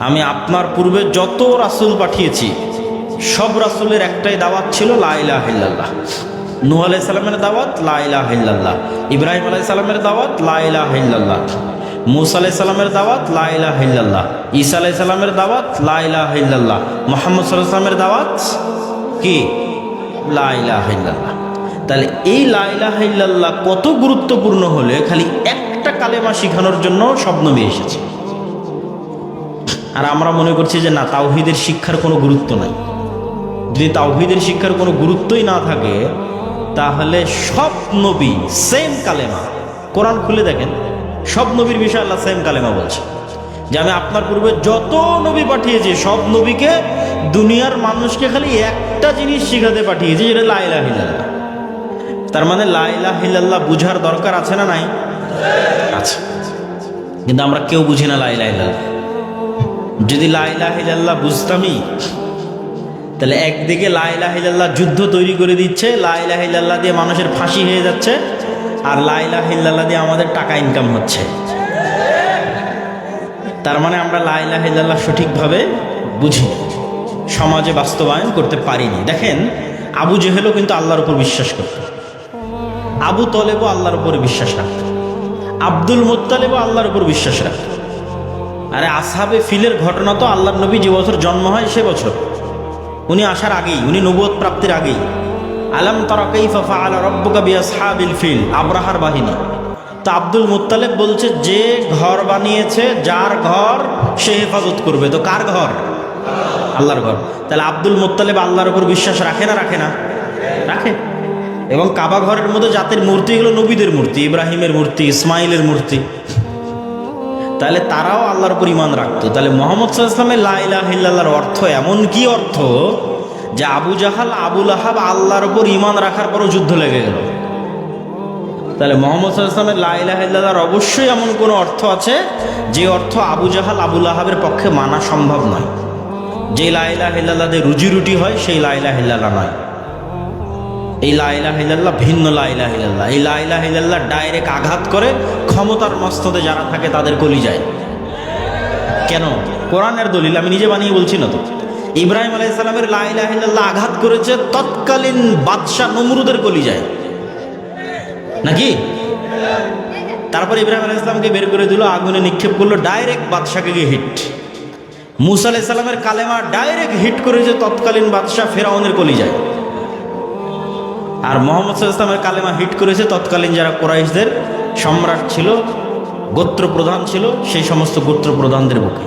আমি আপনার পূর্বে যত রাসূল পাঠিয়েছি, সব রাসূলের একটাই দাওয়াত ছিল লাইলা ইলাহা ইল্লাল্লাহ। নূহ আলাইহিস সালামের দাওয়াত লাইলা ইলাহা ইল্লাল্লাহ। ইব্রাহিম আলাইহিস সালামের দাওয়াত লাইলা ইলাহা ইল্লাল্লাহ। মুসা আলাইহিস সালামের দাওয়াত লাইলা ইলাহা ইল্লাল্লাহ। ঈসা আলাইহিস সালামের দাওয়াত লাইলা ইলাহা ইল্লাল্লাহ। মুহাম্মদ সাল্লামের দাওয়াত কি? লা ইলাহা ইল্লাল্লাহ। তাহলে এই লাইলা ইলাহা ইল্লাল্লাহ কত গুরুত্বপূর্ণ হলে খালি একটা কালেমা শেখানোর জন্য সব নবী এসেছে। আর আমরা মনে করছি যে না, তাওহিদের শিক্ষার কোনো গুরুত্ব নাই। যদি তাওহিদের শিক্ষার কোনো গুরুত্বই না থাকে, তাহলে সব নবী সেম কালেমা। কোরআন খুলে দেখেন, সব নবীর বিষয়ে আল্লাহ সেম কালেমা বলছে। যে আমি আপনার পূর্বে যত নবী পাঠিয়েছি, সব নবীকে দুনিয়ার মানুষকে খালি একটা জিনিস শিখাতে পাঠিয়েছি, যেটা লাইলা হিল্লাল্লাহ তার মানে লাইলা হিল্লাল্লাহ বুঝার দরকার আছে না নাই? আছে। কিন্তু আমরা কেউ বুঝি না লাইলা হিল্লাল্লাহ যদি লাইলা হিল্লাল্লাহ বুঝতামই, তাহলে একদিকে লাইলা হিল্লাল্লাহ যুদ্ধ তৈরি করে দিচ্ছে লাইলা হিল্লাল্লাহ দিয়ে মানুষের ফাঁসি হয়ে যাচ্ছে, আর লাইলা হিল্লাল্লাহ দিয়ে আমাদের টাকা ইনকাম হচ্ছে। তার মানে আমরা লাইলা হিল্লাল্লাহ সঠিকভাবে বুঝি, সমাজে বাস্তবায়ন করতে পারিনি। দেখেন, আবু জেহেলও কিন্তু আল্লাহর উপর বিশ্বাস করত। আবু তলেবও আল্লাহর উপর বিশ্বাস রাখত। আব্দুল মোত্তালেবও আল্লাহর উপর বিশ্বাস রাখত। আরে আসাবে ফিলের ঘটনা তো আল্লাহর নবী যে বছর জন্ম হয় সে বছর। উনি আসার আগেই, উনি নবুয়ত প্রাপ্তির আগেই। আলাম তারা কাইফা ফাআলা রাব্বুকা বিআসহাবিল ফিল, আব্রাহার বাহিনী। তো আব্দুল মুত্তালেব বলছে, যে ঘর বানিয়েছে, যার ঘর সে হেফাজত করবে। তো কার ঘর? আল্লাহর ঘর। তাহলে আব্দুল মুত্তালেব আল্লাহর উপর বিশ্বাস রাখে না রাখে না? রাখে। এবং কাবা ঘরের মধ্যে জাতের মূর্তি এগুলো নবীদের মূর্তি, ইব্রাহিমের মূর্তি, ইসমাইলের মূর্তি। তাহলে তারাও আল্লাহর উপর ইমান রাখতো। তাহলে মোহাম্মদ সাল্লামের লাইলাহিল্লাহর অর্থ এমন কি অর্থ? যে আবু জাহাল আবুল আহাব আল্লাহর উপর ইমান রাখার পরও যুদ্ধ লেগে গেল। তাহলে মোহাম্মদ সাল্লামের লাইলাহিল্লাহর অবশ্যই এমন কোনো অর্থ আছে? যে অর্থ আবু জাহাল আবুল আহাবের পক্ষে মানা সম্ভব নয়। যে লাইলাহিল্লাহদের রুজি রুটি হয়, সেই লাইলাহিল্লাহ নয়। এই লাইলা হিল্লাল্লাহ ভিন্ন লাইলা হিল্লাল্লাহ এই লাইলা হিল্লাল্লাহ ডাইরেক্ট আঘাত করে ক্ষমতার মস্তদে যারা থাকে তাদের কলি যায়। কেন? কোরআনের দলিল, আমি নিজে বানিয়ে বলছি না তো। ইব্রাহিম আলাইসালামের লাইলা হিল্লাল্লাহ আঘাত করেছে, তৎকালীন বাদশাহ নমরুদের কলি যায়। নাকি? তারপর ইব্রাহিম আলাইসালামকে বের করে দিল, আগুনে নিক্ষেপ করল ডাইরেক্ট বাদশাকে গিয়ে হিট মুসা আলাইসালামের কালেমা ডাইরেক্ট হিট করেছে, তৎকালীন বাদশাহ ফেরাউনের কলি যায়। আর মোহাম্মদ ইসলামের কালেমা হিট করেছে, তৎকালীন যারা কোরাইশদের সম্রাট ছিল গোত্র প্রধান ছিল, সেই সমস্ত গোত্র প্রধানদের বুকে।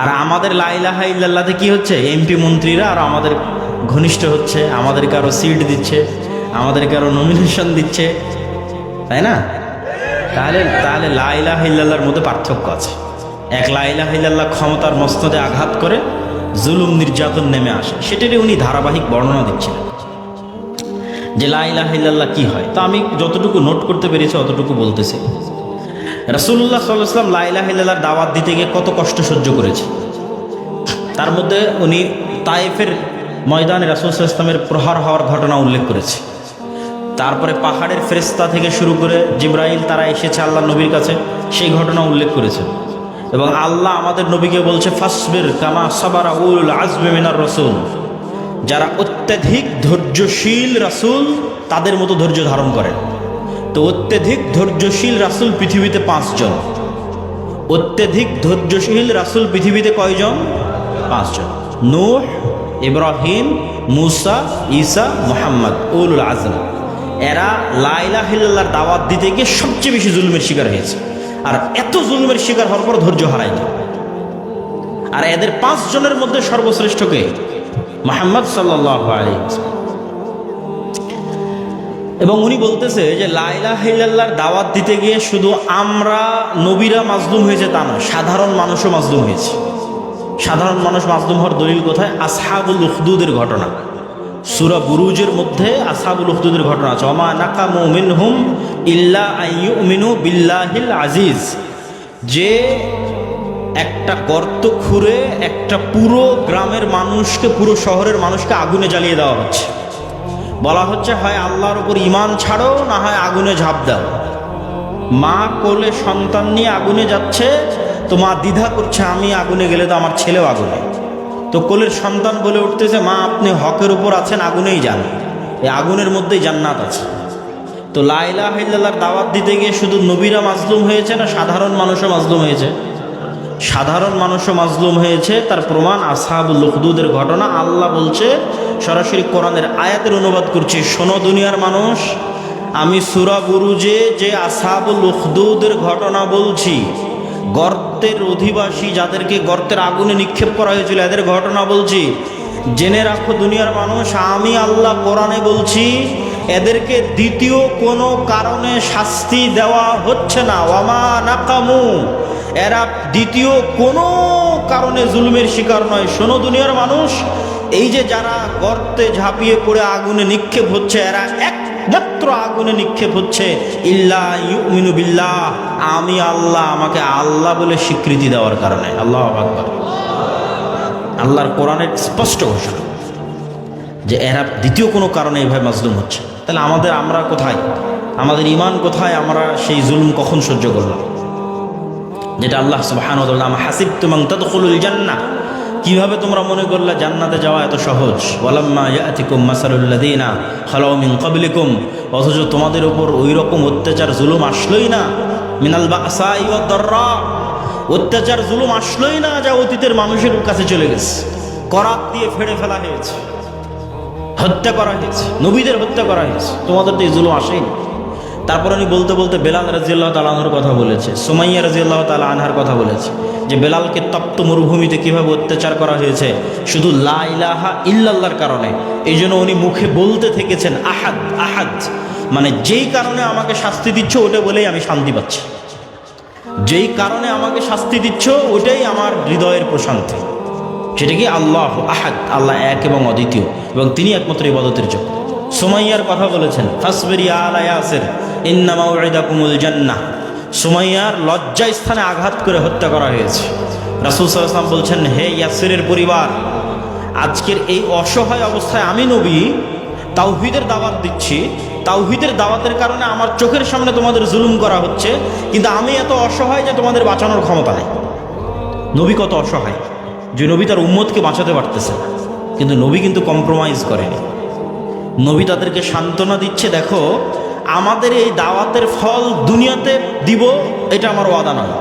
আর আমাদের লাইলাহা ইল্লাল্লাতে কি হচ্ছে? এমপি মন্ত্রীরা আর আমাদের ঘনিষ্ঠ হচ্ছে, আমাদেরকে আরও সিট দিচ্ছে, আমাদেরকে আরও নমিনেশন দিচ্ছে, তাই না? তাহলে তাহলে লাইলাহ ইল্লাল্লাহর মধ্যে পার্থক্য আছে। এক লাইলাহ ইল্লাল্লাহ ক্ষমতার মস্তদে আঘাত করে, জুলুম নির্যাতন নেমে আসে। সেটারই উনি ধারাবাহিক বর্ণনা দিচ্ছিলেন। যে লাইলাহ ইল্লাল্লাহ কি হয়? তা আমি যতটুকু নোট করতে পেরেছি অতটুকু বলতেছি। রাসুল্লাহ সাল্লাম লাইলাহ ইল্লাল্লাহর দাওয়াত দিতে গিয়ে কত কষ্ট সহ্য করেছে। তার মধ্যে উনি তাইফের ময়দানে রাসুল ইসলামের প্রহার হওয়ার ঘটনা উল্লেখ করেছে। তারপরে পাহাড়ের ফেরেস্তা থেকে শুরু করে জিব্রাইল তারা এসেছে আল্লাহ নবীর কাছে, সেই ঘটনা উল্লেখ করেছে। এবং আল্লাহ আমাদের নবীকে বলছে, ফাসবির কামা সাবারা উল আজবে মিনার রসুল। যারা অত্যাধিক ধৈর্যশীল রাসুল তাদের মতো ধৈর্য ধারণ করেন। তো অত্যাধিক ধৈর্যশীল রাসুল পৃথিবীতে পাঁচজন। অত্যাধিক ধৈর্যশীল রাসুল পৃথিবীতে কয়জন? পাঁচজন। নূহ, ইব্রাহিম, মুসা, ঈসা, মোহাম্মদ উল আজম এরা লাইলা হিল্লার দাওয়াত দিতে গিয়ে সবচেয়ে বেশি জুলুমের শিকার হয়েছে। আর এত জুলুমের শিকার হওয়ার পর ধৈর্য হারায়নি আর এদের পাঁচ জনের মধ্যে সর্বশ্রেষ্ঠকে মোহাম্মদ সাল্লাহ আলী এবং উনি বলতেছে যে লাইলা হিল্লার দাওয়াত দিতে গিয়ে শুধু আমরা নবীরা মাজলুম হয়েছে তা নয়, সাধারণ মানুষও মাজলুম হয়েছে। সাধারণ মানুষ মাজলুম হওয়ার দলিল কোথায়? আসহাবুল উখদুদের ঘটনা। সুরা বুরুজের মধ্যে আসহাবুল উখদুদের ঘটনা আছে। নাকা মুমিন হুম ইল্লা আইয়ুমিনু বিল্লাহিল আজিজ। যে একটা গর্ত খুঁড়ে একটা পুরো গ্রামের মানুষকে, পুরো শহরের মানুষকে আগুনে জ্বালিয়ে দেওয়া হচ্ছে। বলা হচ্ছে, হয় আল্লাহর উপর ইমান ছাড়ো, না হয় আগুনে ঝাঁপ দাও। মা কোলে সন্তান নিয়ে আগুনে যাচ্ছে, তো মা দ্বিধা করছে, আমি আগুনে গেলে তো আমার ছেলেও আগুনে। তো কোলের সন্তান বলে উঠতেছে, মা, আপনি হকের উপর আছেন, আগুনেই যান। এই আগুনের মধ্যেই জান্নাত আছে। তো লাইলা হাইল্লার দাওয়াত দিতে গিয়ে শুধু নবীরা মাজলুম হয়েছে, না সাধারণ মানুষও মাজলুম হয়েছে? সাধারণ মানুষও মাজলুম হয়েছে, তার প্রমাণ আসহাবুল লুখদুদের ঘটনা। আল্লাহ বলছে সরাসরি কোরআনের আয়াতের অনুবাদ করছি। শোনো দুনিয়ার মানুষ, আমি সুরা বুরুজে যে আসহাবুল লুখদুদের ঘটনা বলছি, গর্তের অধিবাসী যাদেরকে গর্তের আগুনে নিক্ষেপ করা হয়েছিল, এদের ঘটনা বলছি। জেনে রাখো দুনিয়ার মানুষ, আমি আল্লাহ কোরআনে বলছি, এদেরকে দ্বিতীয় কোনো কারণে শাস্তি দেওয়া হচ্ছে না। ওয়ামা নাকামু, এরা দ্বিতীয় কোনো কারণে জুলুমের শিকার নয়। শোনো দুনিয়ার মানুষ এই যে যারা গর্তে ঝাঁপিয়ে পড়ে আগুনে নিক্ষেপ হচ্ছে, এরা একমাত্র আগুনে নিক্ষেপ হচ্ছে। ইল্লা ইউমিনু বিল্লাহ, আমি আল্লাহ, আমাকে আল্লাহ বলে স্বীকৃতি দেওয়ার কারণে। আল্লাহ আকবার। আল্লাহর কোরআনের স্পষ্ট ঘোষণা। যে এরা দ্বিতীয় কোনো কারণে এইভাবে মাজলুম হচ্ছে। তাহলে আমাদের আমরা কোথায়? আমাদের ইমান কোথায়? আমরা সেই জুলুম কখন সহ্য করলাম? যেটা আল্লাহ সুবহান হাসিব তুমাং তদখুলুল জান্নাহ। কীভাবে তোমরা মনে করলে জান্নাতে যাওয়া এত সহজ? ওয়ালাম্মা অথচ তোমাদের উপর ওই রকম অত্যাচার, জুলুম আসলোই না। মিনাল অত্যাচার, জুলুম আসলোই না যা অতীতের মানুষের কাছে চলে গেছে। করাত দিয়ে ফেড়ে ফেলা হয়েছে। হত্যা করা হয়েছে। নবীদের হত্যা করা হয়েছে। তোমাদের তো এই জুলুম আসেনি তারপর উনি বলতে বলতে বেলাল রাজিয়াল্লাহ তালাহর কথা বলেছে, সোমাইয়া রাজিয়াল্লাহ তালা আনহার কথা বলেছে, যে বেলালকে তপ্ত মরুভূমিতে কীভাবে অত্যাচার করা হয়েছে, শুধু লা ইলাহা ইল্লাল্লাহর কারণে এই জন্য উনি মুখে বলতে থেকেছেন, আহাদ আহাদ মানে যেই কারণে আমাকে শাস্তি দিচ্ছ, ওটা বলেই আমি শান্তি পাচ্ছি। যেই কারণে আমাকে শাস্তি দিচ্ছ, ওটাই আমার হৃদয়ের প্রশান্তি। সেটা কি আল্লাহ আহাদ, আল্লাহ এক এবং অদ্বিতীয়, এবং তিনি একমাত্র ইবাদতের যোগ্য। সোমাইয়ার কথা বলেছেন, ফাসবেরি আলা ইয়াসের ইন্নামা উইদা কুমুল জান্নাহ। সুমাইয়ার লজ্জা স্থানে আঘাত করে হত্যা করা হয়েছে। রাসুল সাল্লাম বলছেন, হে ইয়াসিরের পরিবার, আজকের এই অসহায় অবস্থায় আমি নবী, তাওহিদের দাওয়াত দিচ্ছি। তাওহিদের দাওয়াতের কারণে আমার চোখের সামনে তোমাদের জুলুম করা হচ্ছে, কিন্তু আমি এত অসহায় যে তোমাদের বাঁচানোর ক্ষমতা নেই। নবী কত অসহায়, যে নবী তার উম্মতকে বাঁচাতে পারতেছে না। কিন্তু নবী কিন্তু কম্প্রোমাইজ করেনি। নবী তাদেরকে সান্ত্বনা দিচ্ছে, দেখো আমাদের এই দাওয়াতের ফল দুনিয়াতে দিব, এটা আমার ওয়াদা নয়।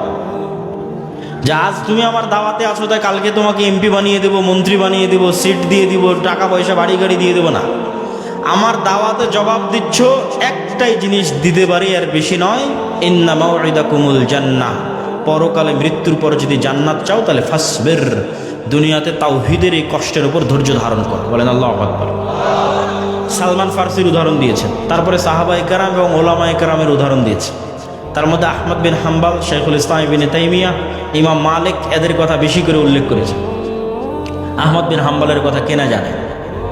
যে আজ তুমি আমার দাওয়াতে আসো তাই কালকে তোমাকে এমপি বানিয়ে দেবো, মন্ত্রী বানিয়ে দেবো, সিট দিয়ে দিব, টাকা পয়সা, বাড়ি গাড়ি দিয়ে দেবো না। আমার দাওয়াতে জবাব দিচ্ছ, একটাই জিনিস দিতে পারি, আর বেশি নয় ইন্নামাউদা কুমুল জান্না পরকালে মৃত্যুর পর যদি জান্নাত চাও, তাহলে ফাসবের। দুনিয়াতে তাওহিদের এই কষ্টের উপর ধৈর্য ধারণ করো। বলেন আল্লাহ আকবর। সালমান ফার্সির উদাহরণ দিয়েছেন। তারপরে সাহাবা একরাম এবং ওলামা একরামের উদাহরণ দিয়েছে। তার মধ্যে আহমদ বিন হাম্বাল শেখুল ইসলাম বিন তাইমিয়া, ইমাম মালিক এদের কথা বেশি করে উল্লেখ করেছে আহমদ বিন হাম্বালের কথা কেনা জানে?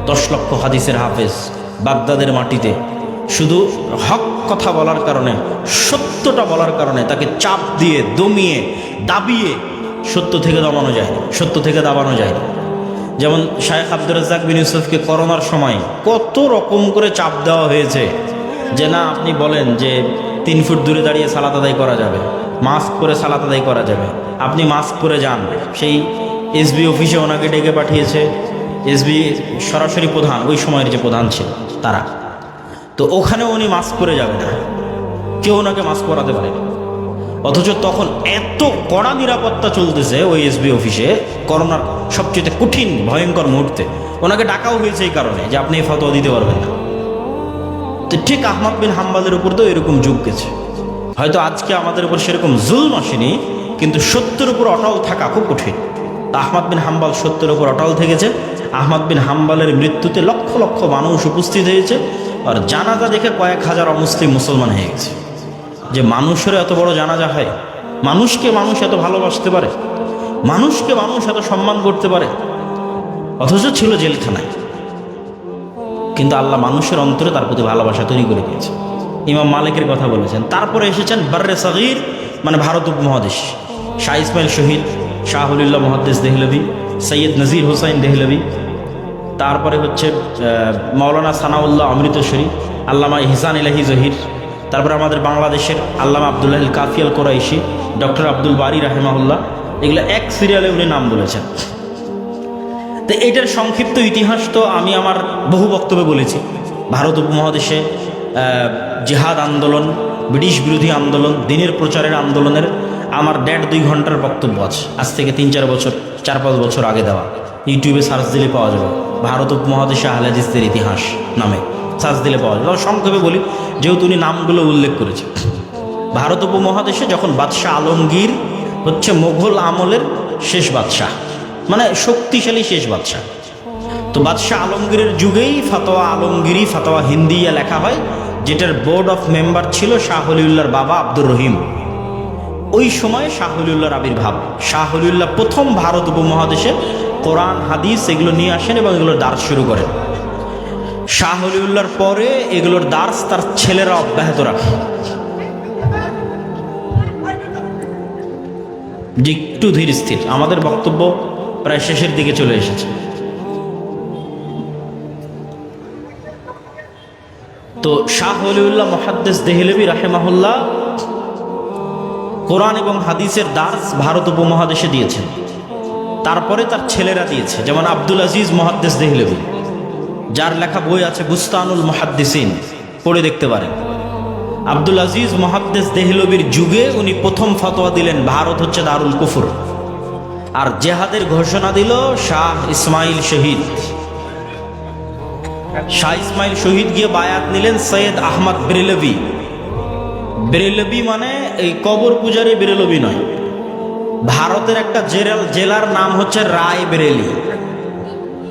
দশ লক্ষ হাদিসের হাফেজ বাগদাদের মাটিতে শুধু হক কথা বলার কারণে, সত্যটা বলার কারণে তাকে চাপ দিয়ে, দমিয়ে, দাবিয়ে সত্য থেকে দমানো যায় সত্য থেকে দাবানো যায় যেমন শায়েখ আব্দুর রাজ্জাক বিন ইউসুফকে করোনার সময় কত রকম করে চাপ দেওয়া হয়েছে যে না, আপনি বলেন যে তিন ফুট দূরে দাঁড়িয়ে সালাত আদায় করা যাবে, মাস্ক পরে সালাত আদায় করা যাবে, আপনি মাস্ক পরে যান। সেই এসবি অফিসে ওনাকে ডেকে পাঠিয়েছে এসবি সরাসরি প্রধান, ওই সময়ের যে প্রধান ছিল, তারা। তো ওখানে উনি মাস্ক পরে যাবে না। কেউ ওনাকে মাস্ক পরাতে পারেনি। অথচ তখন এত কড়া নিরাপত্তা চলতেছে ওই এসবি অফিসে করোনার। সবচেয়ে কঠিন, ভয়ঙ্কর মুহূর্তে। ওনাকে ডাকাও হয়েছে এই কারণে যে আপনি এই ফতোয়া দিতে পারবেন না। তো ঠিক আহমদ বিন হাম্বালের উপর তো এরকম যুগ গেছে। হয়তো আজকে আমাদের উপর সেরকম জুলম আসেনি, কিন্তু সত্যের উপর অটল থাকা খুব কঠিন। আহমদ বিন হাম্বাল সত্যের উপর অটল থেকেছে। আহমদ বিন হাম্বালের মৃত্যুতে লক্ষ লক্ষ মানুষ উপস্থিত হয়েছে আর জানাজা দেখে কয়েক হাজার অমুসলিম মুসলমান হয়ে গেছে। যে মানুষের এত বড় জানাজা হয়, মানুষকে মানুষ এত ভালোবাসতে পারে মানুষকে মানুষ এত সম্মান করতে পারে? অথচ ছিল জেলখানায়। কিন্তু আল্লাহ মানুষের অন্তরে তার প্রতি ভালোবাসা তৈরি করে দিয়েছে। ইমাম মালিকের কথা বলেছেন। তারপরে এসেছেন বার্রে সাগির মানে ভারত উপমহাদেশ। শাহ ইসমাইল শহীদ শাহুল্লাহ মহাদ্দেশ দেহলবি সৈয়দ নজির হোসাইন দেহলবি তারপরে হচ্ছে আহ, মাওলানা সানাউল্লাহ অমৃতসরী আল্লামা ইহসান ইলাহি জহির। তারপরে আমাদের বাংলাদেশের আল্লামা আবদুল্লাহ কাফিয়াল কোরাইশি ডক্টর আব্দুল বারি রাহেমাহুল্লাহ। এগুলো এক সিরিয়ালে উনি নাম বলেছেন। তো এটার সংক্ষিপ্ত ইতিহাস তো আমি আমার বহু বক্তব্যে বলেছি। ভারত উপমহাদেশে জেহাদ আন্দোলন, ব্রিটিশ বিরোধী আন্দোলন, দিনের প্রচারের আন্দোলনের আমার দেড় দুই ঘণ্টার বক্তব্য আছে। আজ থেকে তিন চার বছর, চার পাঁচ বছর আগে দেওয়া। ইউটিউবে সার্চ দিলে পাওয়া যাবে। ভারত উপমহাদেশে আহলাদিসদের ইতিহাস নামে সার্চ দিলে পাওয়া যাবে। সংক্ষেপে বলি, যেহেতু উনি নামগুলো উল্লেখ করেছে ভারত উপমহাদেশে যখন বাদশাহ আলমগীর হচ্ছে মোঘল আমলের শেষ বাদশাহ। মানে শক্তিশালী শেষ বাদশাহ। তো বাদশাহ আলমগীরের যুগেই ফাতোয়া আলমগিরি ফাতোয়া হিন্দিয়া লেখা হয়, যেটার বোর্ড অফ মেম্বার ছিল শাহ হলিউল্লাহর বাবা আব্দুর রহিম। ওই সময় শাহ হলিউল্লাহর আবির্ভাব। শাহ হলিউল্লাহ প্রথম ভারত উপমহাদেশে কোরআন, হাদিস এগুলো নিয়ে আসেন এবং এগুলোর দাস শুরু করেন। শাহ হলিউল্লাহর পরে এগুলোর দাস তার ছেলেরা অব্যাহত রাখে। যে একটু ধীর স্থির। আমাদের বক্তব্য প্রায় শেষের দিকে চলে এসেছে। তো শাহ হলিউল্লাহ মহাদ্দেস দেহলেবি রাহেমাহুল্লাহ কোরআন এবং হাদিসের দাস ভারত উপমহাদেশে দিয়েছেন। তারপরে তার ছেলেরা দিয়েছে, যেমন আব্দুল আজিজ মহাদ্দেস দেহলেবি যার লেখা বই আছে বুস্তানুল মহাদ্দিসিন, পড়ে দেখতে পারেন। আব্দুল আজিজ মহাদ্দেস দেহলবির যুগে উনি প্রথম ফতোয়া দিলেন, ভারত হচ্ছে দারুল কুফুর। আর জেহাদের ঘোষণা দিল, শাহ ইসমাইল শহীদ। শাহ ইসমাইল শহীদ গিয়ে বায়াত নিলেন সৈয়দ আহমদ বেরেলবি। বেরেলবি মানে এই কবর পূজারী বেরেলবি নয়। ভারতের একটা জেলার জেলার নাম হচ্ছে রায় বেরেলি।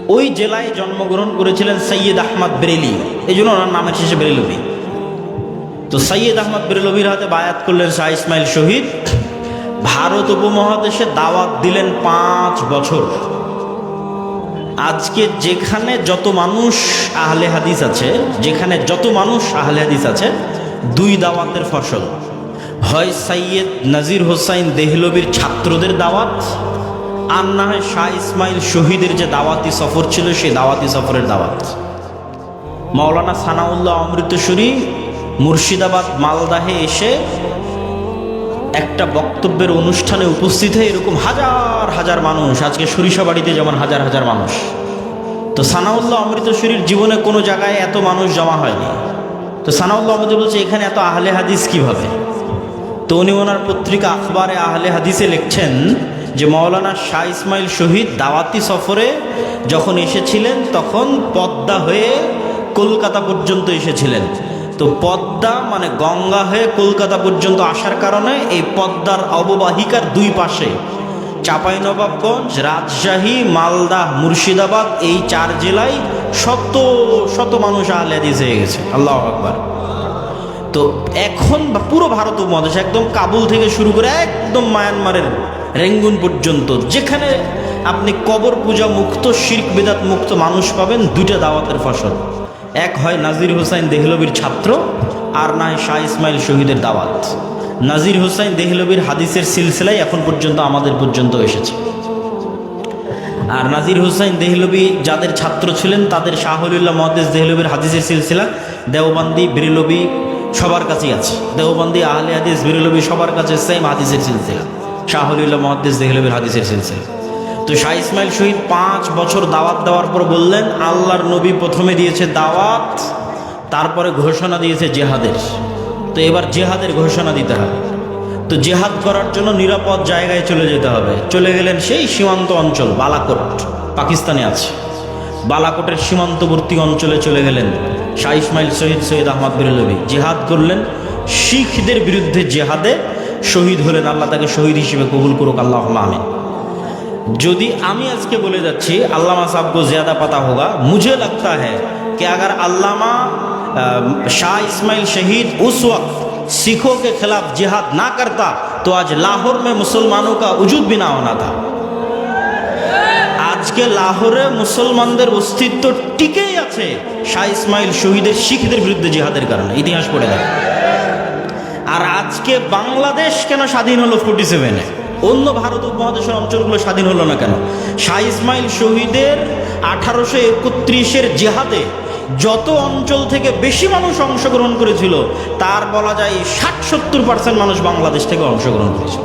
ওই জেলায় জন্মগ্রহণ করেছিলেন সৈয়দ আহমদ বেরেলি। এই জন্য ওনার নামের শেষে বেরেলবি। তো সৈয়দ আহমদ বেরেলবির হাতে বায়াত করলেন শাহ ইসমাইল শহীদ। ভারত উপমহাদেশে দাওয়াত দিলেন পাঁচ বছর। আজকে যেখানে যত মানুষ আহলে হাদিস আছে, যেখানে যত মানুষ আহলে হাদিস আছে, দুই দাওয়াতের ফসল। হয় সৈয়দ নাজির হোসাইন দেহলবির ছাত্রদের দাওয়াত, আর না হয় শাহ ইসমাইল শহীদের যে দাওয়াতি সফর ছিল, সেই দাওয়াতি সফরের দাওয়াত। মাওলানা সানাউল্লাহ অমৃতসরী মুর্শিদাবাদ মালদাহে এসে একটা বক্তব্যের অনুষ্ঠানে উপস্থিত হয়ে এরকম হাজার হাজার মানুষ, আজকে সরিষা বাড়িতে যেমন হাজার হাজার মানুষ। তো সানাউল্লাহ অমৃতসরীর জীবনে কোনো জায়গায় এত মানুষ জমা হয়নি। তো সানাউল্লাহ অমৃত বলছে, এখানে এত আহলে হাদিস কীভাবে? তো উনি ওনার পত্রিকা আখবারে আহলে হাদিসে লিখছেন যে, মৌলানা শাহ ইসমাইল শহীদ দাওয়াতি সফরে যখন এসেছিলেন, তখন পদ্মা হয়ে কলকাতা পর্যন্ত এসেছিলেন। তো পদ্মা মানে গঙ্গা হয়ে কলকাতা পর্যন্ত আসার কারণে এই পদ্মার অববাহিকার দুই পাশে চাঁপাইনবাবগঞ্জ, রাজশাহী, মালদা, মুর্শিদাবাদ এই চার জেলায় শত শত মানুষ আহলে হয়ে গেছে। আল্লাহ আকবার। তো এখন পুরো ভারত উপমহাদেশ একদম কাবুল থেকে শুরু করে একদম মায়ানমারের রেঙ্গুন পর্যন্ত, যেখানে আপনি কবর পূজা মুক্ত, শির্ক বেদাত মুক্ত মানুষ পাবেন দুইটা দাওয়াতের ফসল। এক হয় নাজির হোসাইন দেহলবির ছাত্র, আর না হয় শাহ ইসমাইল শহীদের দাওয়াত। নাজির হোসাইন দেহলবির হাদিসের সিলসিলাই এখন পর্যন্ত আমাদের পর্যন্ত এসেছে। আর নাজির হুসাইন দেহলবি যাদের ছাত্র ছিলেন, তাদের শাহরুল্লাহ মহাদেশ দেহলবির হাদিসের সিলসিলা দেওবান্দি বেরেলবি সবার কাছেই আছে। দেওবান্দি, আহলে হাদিস বেরেলবি সবার কাছে সেম হাদিসের সিলসিলা। শাহরুল্লাহ মহাদেশ দেহলবির হাদিসের সিলসিলা। তো শাহ ইসমাইল শহীদ পাঁচ বছর দাওয়াত দেওয়ার পর বললেন, আল্লাহর নবী প্রথমে দিয়েছে দাওয়াত, তারপরে ঘোষণা দিয়েছে জেহাদের। তো এবার জেহাদের ঘোষণা দিতে হবে। তো জেহাদ করার জন্য নিরাপদ জায়গায় চলে যেতে হবে। চলে গেলেন সেই সীমান্ত অঞ্চল, বালাকোট, পাকিস্তানে আছে। বালাকোটের সীমান্তবর্তী অঞ্চলে চলে গেলেন শাহ ইসমাইল শহীদ সৈয়দ আহমদ বিরলবি জেহাদ করলেন, শিখদের বিরুদ্ধে জেহাদে শহীদ হলেন, আল্লাহ তাকে শহীদ হিসেবে কবুল করুক আল্লাহ আমিন। যদি আমি আজকে বলে যাচ্ছি अल्लामा साहब को ज़्यादा पता होगा मुझे लगता है कि अगर अल्लामा अ, शाह इस्माइल शहीद उस वक्त सिखों के खिलाफ जिहाद ना करता तो आज लाहौर में मुसलमानों का वजूद भी ना होना था আজকে লাহোরে মুসলমানদের অস্তিত্ব টিকেই আছে শাহ ইসমাইল শহীদের শিখদের বিরুদ্ধে জিহাদের কারণে ইতিহাস পড়ে দেয় আর আজকে বাংলাদেশ কেন স্বাধীন হলো ফোর্টি সেভেনে অন্য ভারত উপমহাদেশের অঞ্চলগুলো স্বাধীন হলো না কেন? শাহ ইসমাইল শহীদের আঠারোশো একত্রিশের জেহাদে যত অঞ্চল থেকে বেশি মানুষ অংশগ্রহণ করেছিল, তার বলা যায় ষাট সত্তর পার্সেন্ট মানুষ বাংলাদেশ থেকে অংশগ্রহণ করেছিল।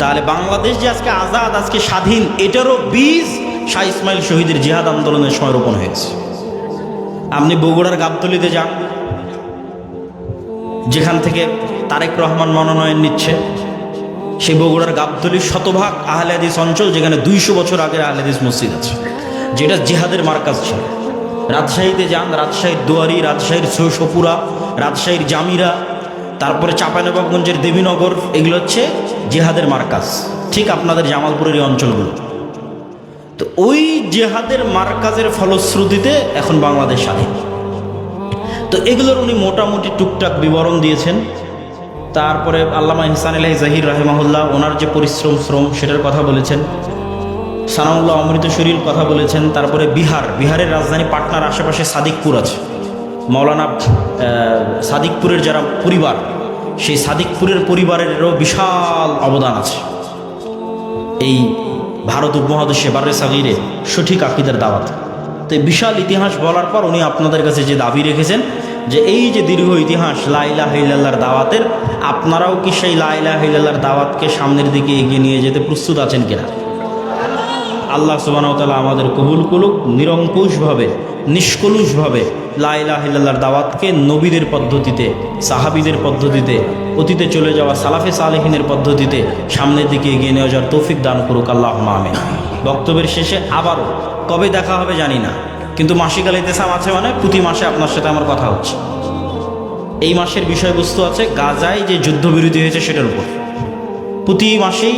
তাহলে বাংলাদেশ যে আজকে আজাদ, আজকে স্বাধীন, এটারও বীজ শাহ ইসমাইল শহীদের জিহাদ আন্দোলনের সময় রোপণ হয়েছে। আপনি বগুড়ার গাবতলিতে যান, যেখান থেকে তারেক রহমান মনোনয়ন নিচ্ছে। সেই বগুড়ার গাবতলির শতভাগ আহলে হাদিস অঞ্চল, যেখানে দুইশো বছর আগের আহলে হাদিস মসজিদ আছে, যেটা জিহাদের মার্কাজ ছিল। রাজশাহীতে যান, রাজশাহীর দুয়ারি, রাজশাহীর সপুরা রাজশাহীর জামিরা, তারপরে চাঁপানবাবগঞ্জের দেবীনগর, এগুলো হচ্ছে জেহাদের মার্কাজ, ঠিক আপনাদের জামালপুরের এই অঞ্চলগুলো। তো ওই জেহাদের মার্কাজের ফলশ্রুতিতে এখন বাংলাদেশ স্বাধীন। তো এগুলোর উনি মোটামুটি টুকটাক বিবরণ দিয়েছেন। তারপরে আল্লামা ইহসান আলাহি জাহির রাহেমাহুল্লাহ ওনার যে পরিশ্রম, শ্রম, সেটার কথা বলেছেন। সানাউল্লাহ অমৃত শরীর কথা বলেছেন। তারপরে বিহার, বিহারের রাজধানী পাটনার আশেপাশে সাদিকপুর আছে। মৌলানা সাদিকপুরের যারা পরিবার, সেই সাদিকপুরের পরিবারেরও বিশাল অবদান আছে। এই ভারত উপমহাদেশে বারে সাগিরে সঠিক আকিদের দাওয়াত। তো বিশাল ইতিহাস বলার পর উনি আপনাদের কাছে যে দাবি রেখেছেন যে এই যে দীর্ঘ ইতিহাস লাইলা হিল্লার দাওয়াতের, আপনারাও কি সেই লাইলা হিল্লার দাওয়াতকে সামনের দিকে এগিয়ে নিয়ে যেতে প্রস্তুত আছেন কিনা? আল্লাহ সুবাহতালা আমাদের কবুল কুলুক নিরঙ্কুশভাবে নিষ্কলুষভাবে লাইলা হিল্লার দাওয়াতকে নবীদের পদ্ধতিতে, সাহাবিদের পদ্ধতিতে, অতীতে চলে যাওয়া সালাফে সালেহিনের পদ্ধতিতে সামনের দিকে এগিয়ে নিয়ে যাওয়ার তৌফিক দান করুক আল্লাহ মামে বক্তব্যের শেষে আবারও, কবে দেখা হবে জানি না। কিন্তু মাসিক আল ইতেসাম আছে মানে প্রতি মাসে আপনার সাথে আমার কথা হচ্ছে। এই মাসের বিষয়বস্তু আছে গাজায় যে যুদ্ধবিরতি হয়েছে সেটার উপর। প্রতি মাসেই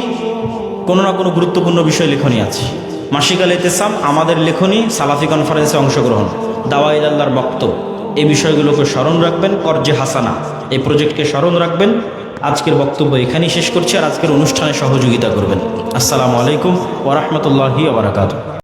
কোনো না কোনো গুরুত্বপূর্ণ বিষয় লেখনী আছে। মাসিক আল ইতেসাম আমাদের লেখনী সালাফি কনফারেন্সে অংশগ্রহণ। দাওয়াইল আল্লাহর বক্তব্য। এই বিষয়গুলোকে স্মরণ রাখবেন কর্জে হাসানা। এই প্রজেক্টকে স্মরণ রাখবেন। আজকের বক্তব্য এখানেই শেষ করছি আর আজকের অনুষ্ঠানে সহযোগিতা করবেন। আসসালামু আলাইকুম ওরহমতুল্লাহি ওবরাকাতু